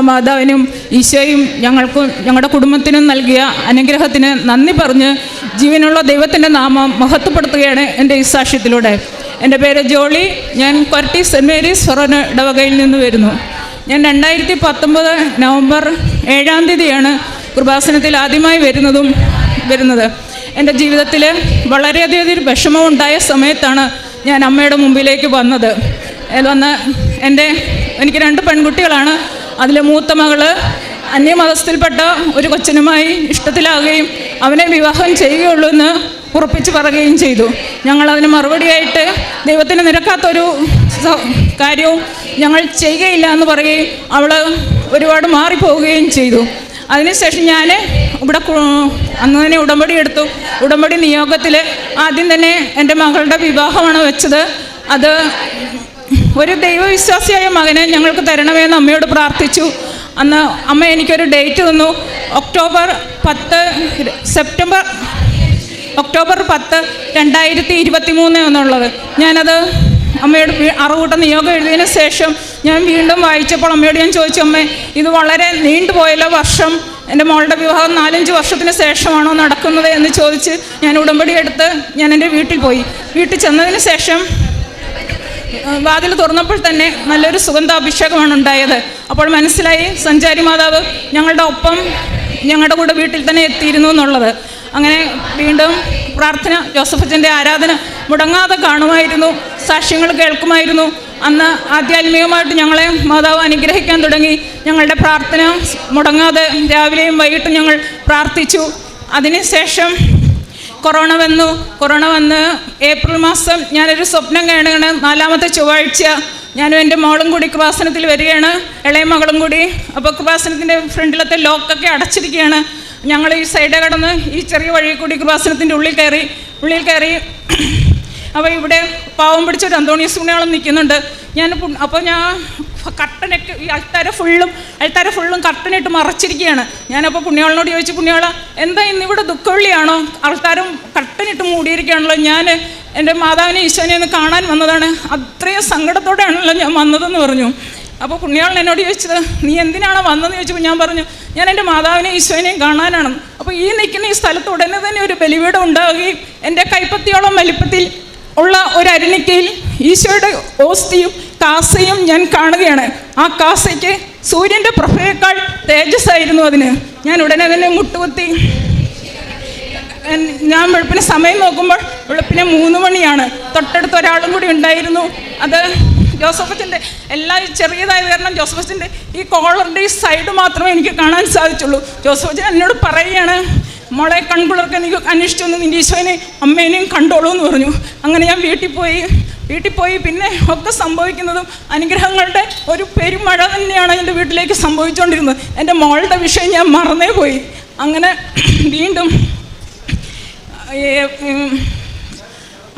മാതാവിനും ഈശോയും ഞങ്ങൾക്കും ഞങ്ങളുടെ കുടുംബത്തിനും നൽകിയ അനുഗ്രഹത്തിന് നന്ദി പറഞ്ഞ് ജീവനുള്ള ദൈവത്തിന്റെ നാമം മഹത്വപ്പെടുത്തുകയാണ് എന്റെ ഈ സാക്ഷ്യത്തിലൂടെ. എന്റെ പേര് ജോളി ഞാൻ കൊരട്ടി സെന്റ് മേരീസ് ഫൊറോന ഇടവകയിൽ നിന്ന് വരുന്നു. ഞാൻ രണ്ടായിരത്തി പത്തൊമ്പത് നവംബർ ഏഴാം തീയതിയാണ് കൃപാസനത്തിൽ ആദ്യമായി വരുന്നതും വരുന്നത്. എന്റെ ജീവിതത്തിൽ വളരെയധികം വിഷമം ഉണ്ടായ സമയത്താണ് ഞാൻ അമ്മയുടെ മുമ്പിലേക്ക് വന്നത്. വന്ന് എന്റെ എനിക്ക് രണ്ട് പെൺകുട്ടികളാണ്. അതിലെ മൂത്ത മകൾ അന്യമതസ്ഥയിൽപ്പെട്ട ഒരു കൊച്ചനുമായി ഇഷ്ടത്തിലാവുകയും അവനെ വിവാഹം ചെയ്യുകയുള്ളൂ എന്ന് ഉറപ്പിച്ച് പറയുകയും ചെയ്തു. ഞങ്ങൾ അതിന് മറുപടിയായിട്ട് ദൈവത്തിന് നിരക്കാത്തൊരു കാര്യവും ഞങ്ങൾ ചെയ്യുകയില്ല എന്ന് പറയുകയും അവൾ ഒരുപാട് മാറിപ്പോവുകയും ചെയ്തു. അതിനുശേഷം ഞാൻ ഇവിടെ അന്ന് തന്നെ ഉടമ്പടി എടുത്തു. ഉടമ്പടി നിയോഗത്തിൽ ആദ്യം തന്നെ എന്റെ മകളുടെ വിവാഹമാണ് വെച്ചത്. അത് ഒരു ദൈവവിശ്വാസിയായ മകനെ ഞങ്ങൾക്ക് തരണമെന്ന് അമ്മയോട് പ്രാർത്ഥിച്ചു. അന്ന് അമ്മ എനിക്കൊരു ഡേറ്റ് തന്നു. ഒക്ടോബർ പത്ത് സെപ്റ്റംബർ ഒക്ടോബർ പത്ത് രണ്ടായിരത്തി ഇരുപത്തി മൂന്ന് എന്നുള്ളത്. ഞാനത് അമ്മയോട് അറുകൂട്ട നിയോഗം എഴുതിയതിന് ശേഷം ഞാൻ വീണ്ടും വായിച്ചപ്പോൾ അമ്മയോട് ഞാൻ ചോദിച്ചു അമ്മേ ഇത് വളരെ നീണ്ടുപോയല്ലോ വർഷം. എന്റെ മോളുടെ വിവാഹം നാലഞ്ച് വർഷത്തിന് ശേഷമാണോ നടക്കുന്നത്? എന്ന് ചോദിച്ച് ഞാൻ ഉടമ്പടി എടുത്ത് ഞാൻ എന്റെ വീട്ടിൽ പോയി. വീട്ടിൽ ചെന്നതിന് ശേഷം വാതിൽ തുറന്നപ്പോൾ തന്നെ നല്ലൊരു സുഗന്ധാഭിഷേകമാണ് ഉണ്ടായത്. അപ്പോൾ മനസ്സിലായി സഞ്ചാരി മാതാവ് ഞങ്ങളുടെ ഒപ്പം ഞങ്ങളുടെ കൂടെ വീട്ടിൽ തന്നെ എത്തിയിരുന്നു എന്നുള്ളത്. അങ്ങനെ വീണ്ടും പ്രാർത്ഥന ജോസഫച്ചന്റെ ആരാധന മുടങ്ങാതെ കാണുമായിരുന്നു സാക്ഷ്യങ്ങൾ കേൾക്കുമായിരുന്നു. അന്ന് ആധ്യാത്മികമായിട്ട് ഞങ്ങളെ മാതാവ് അനുഗ്രഹിക്കാൻ തുടങ്ങി. ഞങ്ങളുടെ പ്രാർത്ഥന മുടങ്ങാതെ രാവിലെയും വൈകിട്ടും ഞങ്ങൾ പ്രാർത്ഥിച്ചു. അതിനുശേഷം കൊറോണ വന്നു. കൊറോണ വന്ന് ഏപ്രിൽ മാസം ഞാനൊരു സ്വപ്നം കാണുകയാണ്. നാലാമത്തെ ചൊവ്വാഴ്ച ഞാനും എന്റെ മോളും കൂടി കൃപാസനത്തിൽ വരികയാണ്. ഇളയ മകളും കൂടി അപ്പോൾ കൃപാസനത്തിന്റെ ഫ്രണ്ടിലത്തെ ലോക്കൊക്കെ അടച്ചിരിക്കുകയാണ്. ഞങ്ങൾ ഈ സൈഡ് കടന്ന് ഈ ചെറിയ വഴി കൂടി കൃപാസനത്തിന്റെ ഉള്ളിൽ കയറി ഉള്ളിൽ കയറി അപ്പോൾ ഇവിടെ പാവം പിടിച്ചൊരു അന്തോണിയസ് പുണ്യാളം നിൽക്കുന്നുണ്ട്. ഞാൻ അപ്പോൾ ഞാൻ കട്ടനൊക്കെ ഈ അൾത്താര ഫുള്ളും അൾത്താര ഫുള്ളും കട്ടനിട്ട് മറച്ചിരിക്കുകയാണ് ഞാനപ്പോൾ പുണ്യാളിനോട് ചോദിച്ചു പുണ്യാള എന്താ ഇന്നിവിടെ ദുഃഖവെള്ളിയാണോ? ആൾക്കാരും കട്ടനിട്ട് മൂടിയിരിക്കുകയാണല്ലോ. ഞാൻ എന്റെ മാതാവിനെ ഈശോനെ ഒന്ന് കാണാൻ വന്നതാണ്. അത്രയും സങ്കടത്തോടെയാണല്ലോ ഞാൻ വന്നതെന്ന് പറഞ്ഞു. അപ്പോൾ പുണ്യാളൻ എന്നോട് ചോദിച്ചത് നീ എന്തിനാണ് വന്നതെന്ന് ചോദിച്ചപ്പോൾ ഞാൻ പറഞ്ഞു ഞാൻ എന്റെ മാതാവിനെ ഈശോനെയും കാണാനാണ്. അപ്പോൾ ഈ നിൽക്കുന്ന ഈ സ്ഥലത്ത് ഉടനെ തന്നെ ഒരു ബലിവീടം ഉണ്ടാവുകയും എന്റെ കൈപ്പത്തിയോളം വലിപ്പത്തിൽ ഉള്ള ഒരു അരുണിക്കയിൽ ഈശോയുടെ ഓസ്തിയും കാസയും ഞാൻ കാണുകയാണ്. ആ കാസയ്ക്ക് സൂര്യന്റെ പ്രഭയേക്കാൾ തേജസ്സായിരുന്നു അതിന്. ഞാൻ ഉടനെ തന്നെ മുട്ടുകുത്തി. ഞാൻ വെളുപ്പിന് സമയം നോക്കുമ്പോൾ വെളുപ്പിന് മൂന്ന് മണിയാണ്. തൊട്ടടുത്ത് ഒരാളും കൂടി ഉണ്ടായിരുന്നു. അത് ജോസഫച്ചന്റെ എല്ലാ ചെറിയതായത് കാരണം ജോസഫച്ചന്റെ ഈ കോളറിന്റെ ഈ സൈഡ് മാത്രമേ എനിക്ക് കാണാൻ സാധിച്ചുള്ളൂ. ജോസഫച്ചൻ എന്നോട് പറയുകയാണ് മോളെ കൺകുളർക്ക് എനിക്ക് അന്വേഷിച്ചൊന്ന് നിന്റെ ഈശോനെ അമ്മേനെയും കണ്ടോളൂ എന്ന് പറഞ്ഞു. അങ്ങനെ ഞാൻ വീട്ടിൽ പോയി. വീട്ടിൽ പോയി പിന്നെ ഒക്കെ സംഭവിക്കുന്നതും അനുഗ്രഹങ്ങളുടെ ഒരു പെരുമഴ തന്നെയാണ് എന്റെ വീട്ടിലേക്ക് സംഭവിച്ചുകൊണ്ടിരുന്നത് എന്റെ മോളുടെ വിഷയം ഞാൻ മറന്നേ പോയി. അങ്ങനെ വീണ്ടും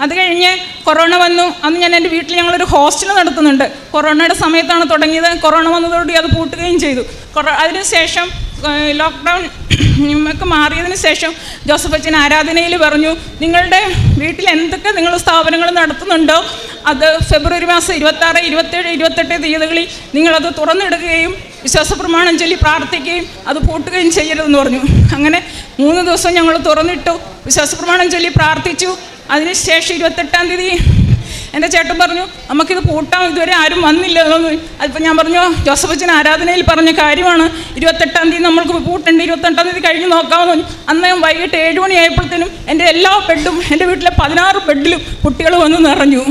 അത് കഴിഞ്ഞ് കൊറോണ വന്നു. അന്ന് ഞാൻ എന്റെ വീട്ടിൽ ഞങ്ങളൊരു ഹോസ്റ്റൽ നടത്തുന്നുണ്ട്. കൊറോണയുടെ സമയത്താണ് തുടങ്ങിയത്. കൊറോണ വന്നതോടുകൂടി അത് പൂട്ടുകയും ചെയ്തു. കൊറോ അതിനുശേഷം ലോക്ക്ഡൗൺ ഒക്കെ മാറിയതിന് ശേഷം ജോസഫ് അച്ഛൻ ആരാധനയിൽ പറഞ്ഞു നിങ്ങളുടെ വീട്ടിൽ എന്തൊക്കെ നിങ്ങൾ സ്ഥാപനങ്ങൾ നടത്തുന്നുണ്ടോ? അത് ഫെബ്രുവരി മാസം ഇരുപത്താറ് ഇരുപത്തേഴ് ഇരുപത്തെട്ട് തീയതികളിൽ നിങ്ങളത് തുറന്നിടുകയും വിശ്വാസ പ്രമാണം ചൊല്ലി പ്രാർത്ഥിക്കുകയും അത് പൂട്ടുകയും ചെയ്യരുതെന്ന് പറഞ്ഞു. അങ്ങനെ മൂന്ന് ദിവസം ഞങ്ങൾ തുറന്നിട്ടു വിശ്വാസ പ്രമാണം ചൊല്ലി പ്രാർത്ഥിച്ചു. അതിനുശേഷം ഇരുപത്തെട്ടാം തീയതി എന്റെ ചേട്ടൻ പറഞ്ഞു നമുക്കിത് പൂട്ടാം ഇതുവരെ ആരും വന്നില്ല. അതിപ്പോൾ ഞാൻ പറഞ്ഞു ജോസഫ് അച്ഛൻ ആരാധനയിൽ പറഞ്ഞ കാര്യമാണ്. ഇരുപത്തെട്ടാം തീയതി നമ്മൾക്ക് കൂട്ടുണ്ട് ഇരുപത്തെട്ടാം തീയതി കഴിഞ്ഞ് നോക്കാമെന്ന് പറഞ്ഞു. അന്ന് വൈകിട്ട് ഏഴ് മണിയായപ്പോഴത്തേനും എന്റെ എല്ലാ ബെഡും എന്റെ വീട്ടിലെ പതിനാറ് ബെഡിലും കുട്ടികൾ വന്ന് നിറഞ്ഞു.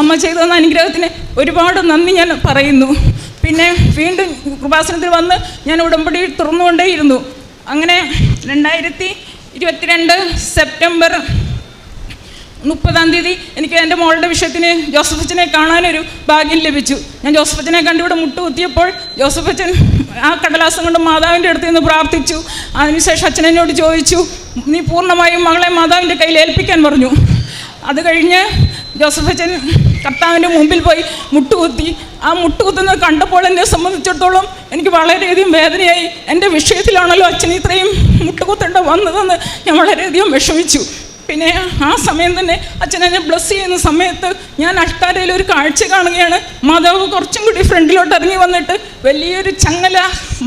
അമ്മ ചെയ്തു തന്ന അനുഗ്രഹത്തിന് ഒരുപാട് നന്ദി ഞാൻ പറയുന്നു. പിന്നെ വീണ്ടും കൃപാസനത്തിൽ വന്ന് ഞാൻ ഉടമ്പടി തുറന്നുകൊണ്ടേയിരുന്നു. അങ്ങനെ രണ്ടായിരത്തി ഇരുപത്തിരണ്ട് സെപ്റ്റംബർ മുപ്പതാം തീയതി എനിക്ക് എന്റെ മോളുടെ വിഷയത്തിന് ജോസഫ് അച്ഛനെ കാണാനൊരു ഭാഗ്യം ലഭിച്ചു. ഞാൻ ജോസഫ് അച്ഛനെ കണ്ട് ഇവിടെ മുട്ടുകുത്തിയപ്പോൾ ജോസഫ് അച്ഛൻ ആ കടലാസം കൊണ്ട് മാതാവിന്റെ അടുത്ത് നിന്ന് പ്രാർത്ഥിച്ചു. അതിനുശേഷം അച്ഛനോട് ചോദിച്ചു നീ പൂർണമായും മകളെ മാതാവിന്റെ കയ്യിൽ ഏൽപ്പിക്കാൻ പറഞ്ഞു. അത് കഴിഞ്ഞ് ജോസഫ് അച്ഛൻ കർത്താവിന്റെ മുമ്പിൽ പോയി മുട്ടുകുത്തി ആ മുട്ടുകുത്തുന്നത് കണ്ടപ്പോൾ എന്നെ സംബന്ധിച്ചിടത്തോളം എനിക്ക് വളരെയധികം വേദനയായി. എന്റെ വിഷയത്തിലാണല്ലോ അച്ഛൻ ഇത്രയും മുട്ടുകുത്തേണ്ട വന്നതെന്ന് ഞാൻ വളരെയധികം വിഷമിച്ചു. പിന്നെ ആ സമയം തന്നെ അച്ഛൻ എന്നെ ബ്ലസ് ചെയ്യുന്ന സമയത്ത് ഞാൻ അഷ്ടാരയിൽ ഒരു കാഴ്ച കാണുകയാണ്. മാതാവ് കുറച്ചും കൂടി ഫ്രണ്ടിലോട്ട് ഇറങ്ങി വന്നിട്ട് വലിയൊരു ചങ്ങല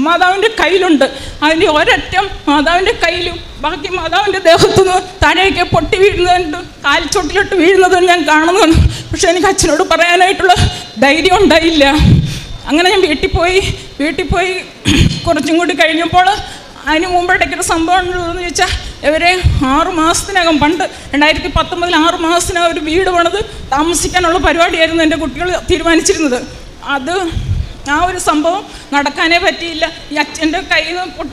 മാതാവിന്റെ കയ്യിലുണ്ട്. അതിന്റെ ഒരറ്റം മാതാവിന്റെ കയ്യിലും ബാക്കി മാതാവിന്റെ ദേഹത്തുനിന്ന് താഴേക്ക് പൊട്ടി വീഴുന്നതുണ്ട് കാൽച്ചോട്ടിലോട്ട് വീഴുന്നതും ഞാൻ കാണുന്നതാണ്. പക്ഷേ എനിക്ക് അച്ഛനോട് പറയാനായിട്ടുള്ള ധൈര്യം ഉണ്ടായില്ല. അങ്ങനെ ഞാൻ വീട്ടിൽ പോയി വീട്ടിൽ പോയി കുറച്ചും കൂടി കഴിഞ്ഞപ്പോൾ അതിന് മുമ്പ് ഇടയ്ക്കൊരു സംഭവം ഉണ്ടെന്ന് ചോദിച്ചാൽ ഇവരെ ആറ് മാസത്തിനകം പണ്ട് രണ്ടായിരത്തി പത്തൊമ്പതിൽ ആറ് മാസത്തിനകം ഒരു വീട് പണിത് താമസിക്കാനുള്ള പരിപാടിയായിരുന്നു എന്റെ കുട്ടികൾ തീരുമാനിച്ചിരുന്നത്. അത് ആ ഒരു സംഭവം നടക്കാനേ പറ്റിയില്ല. ഈ അച്ഛന്റെ കയ്യിൽ നിന്ന്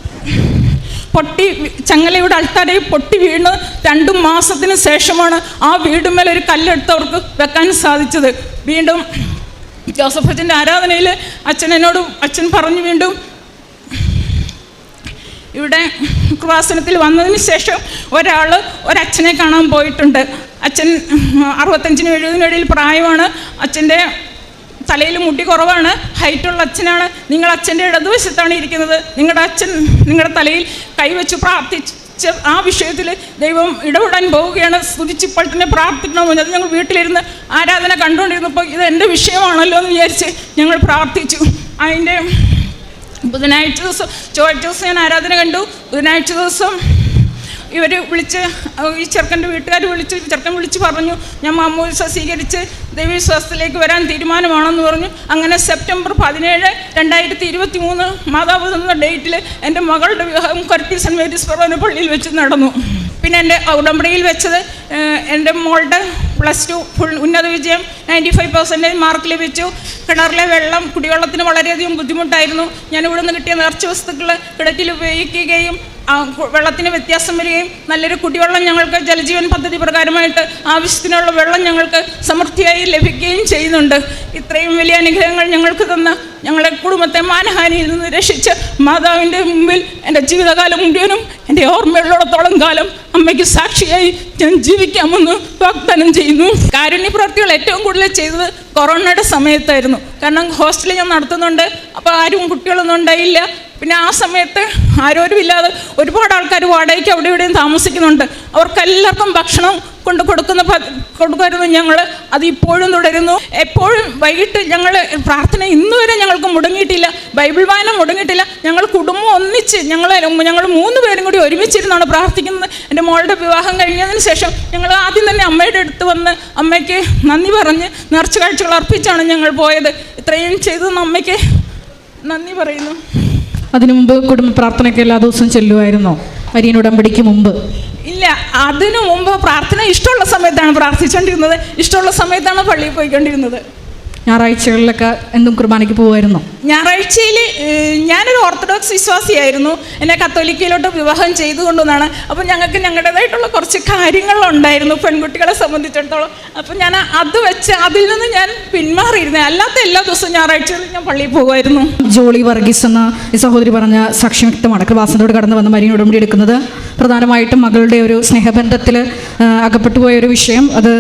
പൊട്ടി ചങ്ങലയുടെ അൾത്താരയിൽ പൊട്ടി വീണ് രണ്ടു മാസത്തിന് ശേഷമാണ് ആ വീടുമേൽ ഒരു കല്ലെടുത്തവർക്ക് വെക്കാൻ സാധിച്ചത്. വീണ്ടും ജോസഫ് അച്ഛന്റെ ആരാധനയിൽ അച്ഛൻ എന്നോട് അച്ഛൻ പറഞ്ഞു വീണ്ടും ഇവിടെ കൃപാസനത്തിൽ വന്നതിന് ശേഷം ഒരാൾ ഒരച്ഛനെ കാണാൻ പോയിട്ടുണ്ട്. അച്ഛൻ അറുപത്തഞ്ചിനും ഇടയിൽ പ്രായമാണ്. അച്ഛന്റെ തലയിൽ മുടി കുറവാണ്. ഹൈറ്റുള്ള അച്ഛനാണ്. നിങ്ങൾ അച്ഛന്റെ ഇടതുവശത്താണ് ഇരിക്കുന്നത്. നിങ്ങളുടെ അച്ഛൻ നിങ്ങളുടെ തലയിൽ കൈവച്ച് പ്രാർത്ഥിച്ച് ആ വിഷയത്തിൽ ദൈവം ഇടപെടാൻ പോവുകയാണ്. സ്തുതിച്ചിപ്പോൾ തന്നെ പ്രാർത്ഥിക്കണമെന്ന് അത് ഞങ്ങൾ വീട്ടിലിരുന്ന് ആരാധന കണ്ടുകൊണ്ടിരുന്നപ്പോൾ ഇത് എന്റെ വിഷയമാണല്ലോ എന്ന് വിചാരിച്ച് ഞങ്ങൾ പ്രാർത്ഥിച്ചു. അതിന്റെ ബുധനാഴ്ച ദിവസം ചൊവ്വാഴ്ച ദിവസം ഞാൻ ആരാധന കണ്ടു. ബുധനാഴ്ച ദിവസം ഇവർ വിളിച്ച് ഈ ചെറുക്കന്റെ വീട്ടുകാർ വിളിച്ച് ചെറുക്കൻ വിളിച്ച് പറഞ്ഞു ഞാൻ മാമോദിസ സ്വീകരിച്ച് ദൈവവിശ്വാസത്തിലേക്ക് വരാൻ തീരുമാനമാണെന്ന് പറഞ്ഞു. അങ്ങനെ സെപ്റ്റംബർ പതിനേഴ് രണ്ടായിരത്തി ഇരുപത്തി മൂന്ന് മാതാപിതാ ഡേറ്റിൽ എന്റെ മകളുടെ വിവാഹം കൊരട്ടി സെന്റ് മേരീസ് ഫെറോന പള്ളിയിൽ വെച്ച് നടന്നു. പിന്നെ എന്റെ ഉടമ്പടിയിൽ വെച്ചത് എന്റെ മോളുടെ പ്ലസ് ടു ഫുൾ ഉന്നത വിജയം നയന്റി ഫൈവ് പെർസെന്റേജ് മാർക്ക് ലഭിച്ചു. കിണറിലെ വെള്ളം കുടിവെള്ളത്തിന് വളരെയധികം ബുദ്ധിമുട്ടായിരുന്നു. ഞാൻ ഇവിടെ നിന്ന് കിട്ടിയ നേർച്ച വസ്തുക്കൾ കിണറ്റിൽ ഉപയോഗിക്കുകയും വെള്ളത്തിന് വ്യത്യാസം വരികയും നല്ലൊരു കുടിവെള്ളം ഞങ്ങൾക്ക് ജലജീവൻ പദ്ധതി പ്രകാരമായിട്ട് ആവശ്യത്തിനുള്ള വെള്ളം ഞങ്ങൾക്ക് സമൃദ്ധിയായി ലഭിക്കുകയും ചെയ്യുന്നുണ്ട്. ഇത്രയും വലിയ അനുഗ്രഹങ്ങൾ ഞങ്ങൾക്ക് തന്ന ഞങ്ങളെ കുടുംബത്തെ മാനഹാനിയിൽ നിന്ന് രക്ഷിച്ച് മാതാവിന്റെ മുമ്പിൽ എന്റെ ജീവിതകാലം മുഴുവനും എന്റെ ഓർമ്മയുള്ളിടത്തോളം കാലം അമ്മയ്ക്ക് സാക്ഷിയായി ഞാൻ ജീവിക്കാമെന്ന് വാഗ്ദാനം ചെയ്യുന്നു. കാരുണ്യ പ്രവർത്തികൾ ഏറ്റവും കൂടുതൽ ചെയ്തത് കൊറോണയുടെ സമയത്തായിരുന്നു. കാരണം ഹോസ്റ്റലിൽ ഞാൻ നടത്തുന്നുണ്ട്. അപ്പോൾ ആരും കുട്ടികളൊന്നും ഉണ്ടായില്ല. പിന്നെ ആ സമയത്ത് ആരോരും ഇല്ലാതെ ഒരുപാട് ആൾക്കാർ വാടകയ്ക്ക് അവിടെ ഇവിടെയും താമസിക്കുന്നുണ്ട്. അവർക്കെല്ലാവർക്കും ഭക്ഷണം കൊണ്ട് കൊടുക്കുന്ന കൊടുക്കുമായിരുന്നു ഞങ്ങൾ അത് ഇപ്പോഴും തുടരുന്നു. എപ്പോഴും വൈകിട്ട് ഞങ്ങൾ പ്രാർത്ഥന ഇന്നുവരെ ഞങ്ങൾക്ക് മുടങ്ങിയിട്ടില്ല. ബൈബിൾ വായന മുടങ്ങിയിട്ടില്ല. ഞങ്ങൾ കുടുംബം ഒന്നിച്ച് ഞങ്ങൾ ഞങ്ങൾ മൂന്ന് പേരും കൂടി ഒരുമിച്ചിരുന്നാണ് പ്രാർത്ഥിക്കുന്നത്. എന്റെ മോളുടെ വിവാഹം കഴിഞ്ഞതിന് ശേഷം ഞങ്ങൾ ആദ്യം തന്നെ അമ്മയുടെ അടുത്ത് വന്ന് അമ്മയ്ക്ക് നന്ദി പറഞ്ഞ് നേർച്ച കാഴ്ചകൾ അർപ്പിച്ചാണ് ഞങ്ങൾ പോയത്. ഇത്രയും ചെയ്തതെന്ന് അമ്മയ്ക്ക് നന്ദി പറയുന്നു. അതിനു മുമ്പ് കുടുംബ പ്രാർത്ഥനയ്ക്ക് എല്ലാ ദിവസവും ചെല്ലുമായിരുന്നോ. അരിയൻ ഉടമ്പടിക്ക് മുമ്പ്. ഇല്ല അതിനു മുമ്പ് പ്രാർത്ഥന ഇഷ്ടമുള്ള സമയത്താണ് പ്രാർത്ഥിച്ചുകൊണ്ടിരുന്നത് ഇഷ്ടമുള്ള സമയത്താണ് പള്ളിയിൽ പോയിക്കൊണ്ടിരുന്നത്. ഞായറാഴ്ചകളിലൊക്കെ എന്തും കുർബാനയ്ക്ക് പോകുമായിരുന്നോ ഞായറാഴ്ചയിൽ ഞാനൊരു ഓർത്തഡോക്സ് വിശ്വാസിയായിരുന്നു. എന്നെ കത്തോലിക്കയിലോട്ട് വിവാഹം ചെയ്തു അപ്പം അപ്പോൾ ഞങ്ങൾക്ക് ഞങ്ങളുടേതായിട്ടുള്ള കുറച്ച് കാര്യങ്ങളുണ്ടായിരുന്നു പെൺകുട്ടികളെ സംബന്ധിച്ചിടത്തോളം. അപ്പോൾ ഞാൻ അത് വെച്ച് അതിൽ നിന്ന് ഞാൻ പിന്മാറിയിരുന്നേ. അല്ലാത്ത എല്ലാ ദിവസവും ഞായറാഴ്ചകളിൽ ഞാൻ പള്ളിയിൽ പോകുമായിരുന്നു. ജോളി വർഗീസ് എന്ന സഹോദരി പറഞ്ഞ സാക്ഷ്യം വ്യക്തമാണ്. കടന്നു വന്ന മരിയൻ ഉടമ്പടി എടുക്കുന്നത്. പ്രധാനമായിട്ടും മകളുടെ ഒരു സ്നേഹബന്ധത്തിൽ അകപ്പെട്ടു പോയ ഒരു വിഷയം. അത്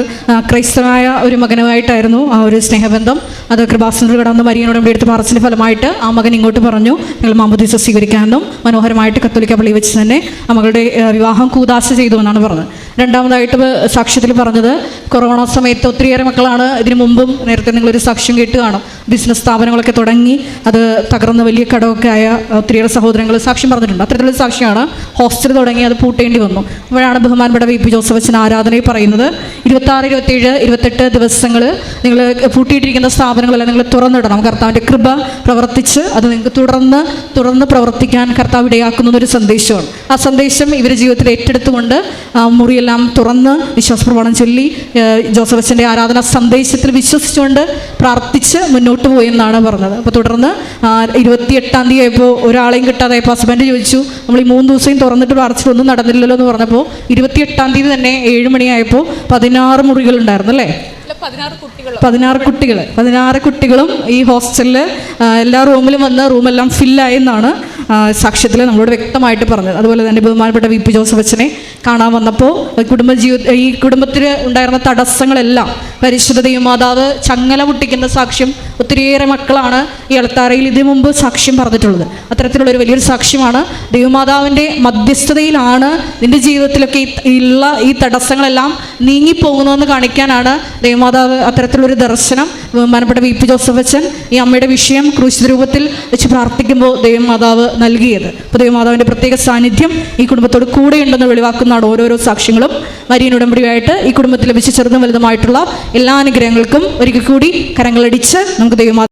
ക്രൈസ്തവായ ഒരു മകനുമായിട്ടായിരുന്നു ആ ഒരു സ്നേഹബന്ധം. അത് കൃപാസനത്തോട് കടന്ന് മരിയൻ ഉടമ്പടി പറച്ചിന്റെ പാർച്ചിന്റെ ഫലമായിട്ട് ആ മകൻ ഇങ്ങോട്ട് പറഞ്ഞു നിങ്ങൾ മാമോദീസ സ്വീകരിക്കാമെന്നും മനോഹരമായിട്ട് കത്തോലിക്ക പള്ളി വെച്ച് തന്നെ ആ മകളുടെ വിവാഹം കൂതാശ ചെയ്തു എന്നാണ് പറഞ്ഞത്. രണ്ടാമതായിട്ട് സാക്ഷ്യത്തിൽ പറഞ്ഞത് കൊറോണ സമയത്ത് ഒത്തിരിയേറെ മക്കളാണ് ഇതിനു മുമ്പും നേരത്തെ നിങ്ങളൊരു സാക്ഷ്യം കേട്ട് കാണും. ബിസിനസ് സ്ഥാപനങ്ങളൊക്കെ തുടങ്ങി അത് തകർന്ന വലിയ കടമൊക്കെ ആയ ഒത്തിരിയേറെ സഹോദരങ്ങൾ സാക്ഷ്യം പറഞ്ഞിട്ടുണ്ട്. അത്തരത്തിലുള്ള സാക്ഷിയാണ് ഹോസ്റ്റൽ തുടങ്ങി അത് പൂട്ടേണ്ടി വന്നു. അപ്പോഴാണ് ബഹുമാനപ്പെട്ട വി പി ജോസഫ് അച്ഛൻ ആരാധനയിൽ പറയുന്നത് ഇരുപത്താറ് ഇരുപത്തേഴ് ഇരുപത്തെട്ട് ദിവസങ്ങൾ നിങ്ങൾ പൂട്ടിയിട്ടിരിക്കുന്ന സ്ഥാപനങ്ങളെല്ലാം നിങ്ങൾ തുറന്നിടണം. കർത്താവിന്റെ കൃപ പ്രവർത്തിച്ച് അത് നിങ്ങൾക്ക് തുടർന്ന് തുടർന്ന് പ്രവർത്തിക്കാൻ കർത്താവ് ഇടയാക്കുന്ന ഒരു സന്ദേശമാണ്. ആ സന്ദേശം ഇവരുടെ ജീവിതത്തിൽ ഏറ്റെടുത്തുകൊണ്ട് മുറിയെല്ലാം തുറന്ന് വിശ്വാസപ്രമാണം ചൊല്ലി ജോസഫ് അച്ഛന്റെ ആരാധന സന്ദേശത്തിൽ വിശ്വസിച്ചുകൊണ്ട് പ്രാർത്ഥിച്ച് മുന്നോട്ട് പോയി എന്നാണ് പറഞ്ഞത്. അപ്പോൾ തുടർന്ന് ഇരുപത്തിയെട്ടാം തീയതി ആയപ്പോൾ ഒരാളെയും കിട്ടാതെ ആയപ്പോൾ ഹസ്ബൻഡ് ചോദിച്ചു നമ്മൾ ഈ മൂന്ന് ദിവസം തുറന്നിട്ട് പ്രാർത്ഥിച്ചിട്ട് ഒന്നും നടന്നില്ലല്ലോ എന്ന് പറഞ്ഞപ്പോൾ ഇരുപത്തിയെട്ടാം തീയതി തന്നെ ഏഴ് മണിയായപ്പോൾ പതിനാറ് മുറികൾ ഉണ്ടായിരുന്നു അല്ലേ? പതിനാറ് കുട്ടികൾ പതിനാറ് കുട്ടികളും. ഈ ഹോസ്റ്റലിൽ എല്ലാ റൂമിലും വന്ന് റൂമെല്ലാം ഫില്ലായി എന്നാണ് സാക്ഷ്യത്തിൽ നമ്മളോട് വ്യക്തമായിട്ട് പറഞ്ഞത്. അതുപോലെ തന്നെ ബഹുമാനപ്പെട്ട വി പി ജോസഫ് അച്ഛനെ കാണാൻ വന്നപ്പോൾ കുടുംബ ജീവിത ഈ കുടുംബത്തിൽ ഉണ്ടായിരുന്ന തടസ്സങ്ങളെല്ലാം പരിശുദ്ധതയും മാതാവ് ചങ്ങല മുട്ടിക്കുന്ന സാക്ഷ്യം ഒത്തിരിയേറെ മക്കളാണ് ഈ അളത്താറയിൽ ഇതിനു മുമ്പ് സാക്ഷ്യം പറഞ്ഞിട്ടുള്ളത്. അത്തരത്തിലുള്ളൊരു വലിയൊരു സാക്ഷ്യമാണ് ദൈവമാതാവിന്റെ മധ്യസ്ഥതയിലാണ് നിന്റെ ജീവിതത്തിലൊക്കെ ഉള്ള ഈ തടസ്സങ്ങളെല്ലാം നീങ്ങിപ്പോകുന്നതെന്ന് കാണിക്കാനാണ് ദൈവമാതാവ് അത്തരത്തിലുള്ളൊരു ദർശനം ബഹുമാനപ്പെട്ട വി പി ജോസഫ് അച്ഛൻ ഈ അമ്മയുടെ വിഷയം ക്രൂശിത രൂപത്തിൽ വെച്ച് പ്രാർത്ഥിക്കുമ്പോൾ ദൈവമാതാവ് നൽകിയത്. അപ്പോൾ ദൈവമാതാവിന്റെ പ്രത്യേക സാന്നിധ്യം ഈ കുടുംബത്തോട് കൂടെയുണ്ടെന്ന് വെളിവാക്കുന്നതാണ് ഓരോരോ സാക്ഷ്യങ്ങളും. മരിയൻ ഉടമ്പടിയായിട്ട് ഈ കുടുംബത്തിൽ ലഭിച്ച ചെറുതും വലുതുമായിട്ടുള്ള എല്ലാ അനുഗ്രഹങ്ങൾക്കും ഒരിക്കൽ കൂടി കരങ്ങളടിച്ച് നമുക്ക് ദൈവമാ